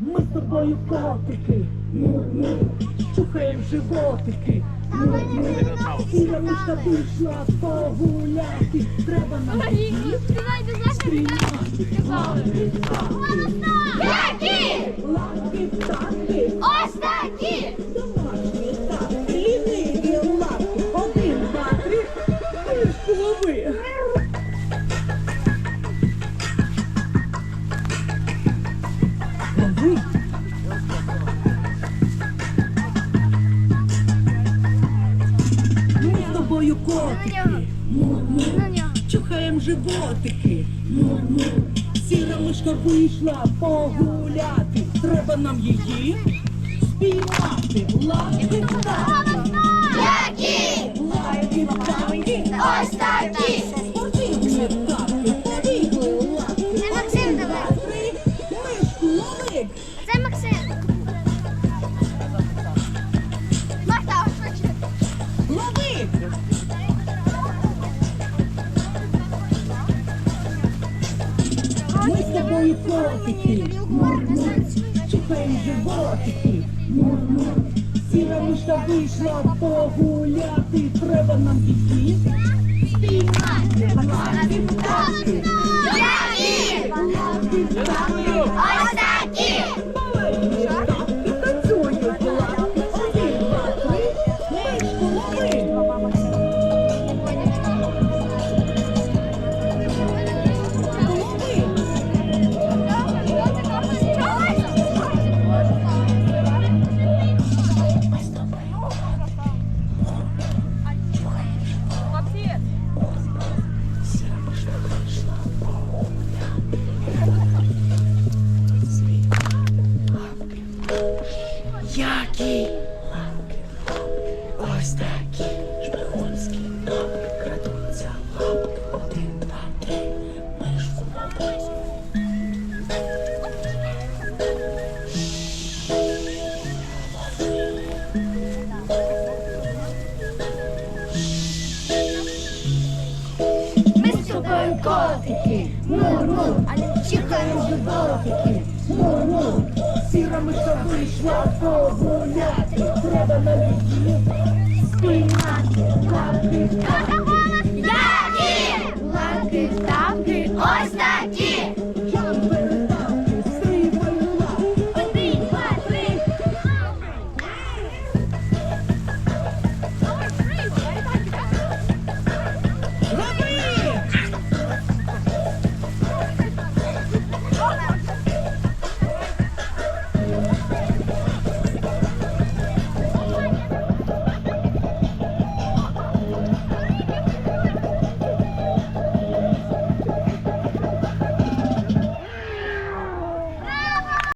Ми з тобою котики, ну-ну, чухаєм животики. Ну-ну, сіра мишка вийшла погуляти. Треба нам сприймати Які? лапки, птахи, Ось такі! Ми з тобою котики. Ну-ну. Чухаєм животики. Сіра мишка вийшла погуляти. Треба нам її спіймати. Лапки птахи, лови. Це Максим. Марта? Лови. Ми з тобою котики. Чухаємо животики. Сіра мишка вийшла погуляти. Треба нам її спіймати. Які? Ось такі шпигунські лапки крадуться лапки. Один, два, три, мишку лови. Ми з тобою котики. Ну-ну. Чекаємо. Ну-ну. Сіра миша вийшла погуляти. Треба на її спіймати. Птахи.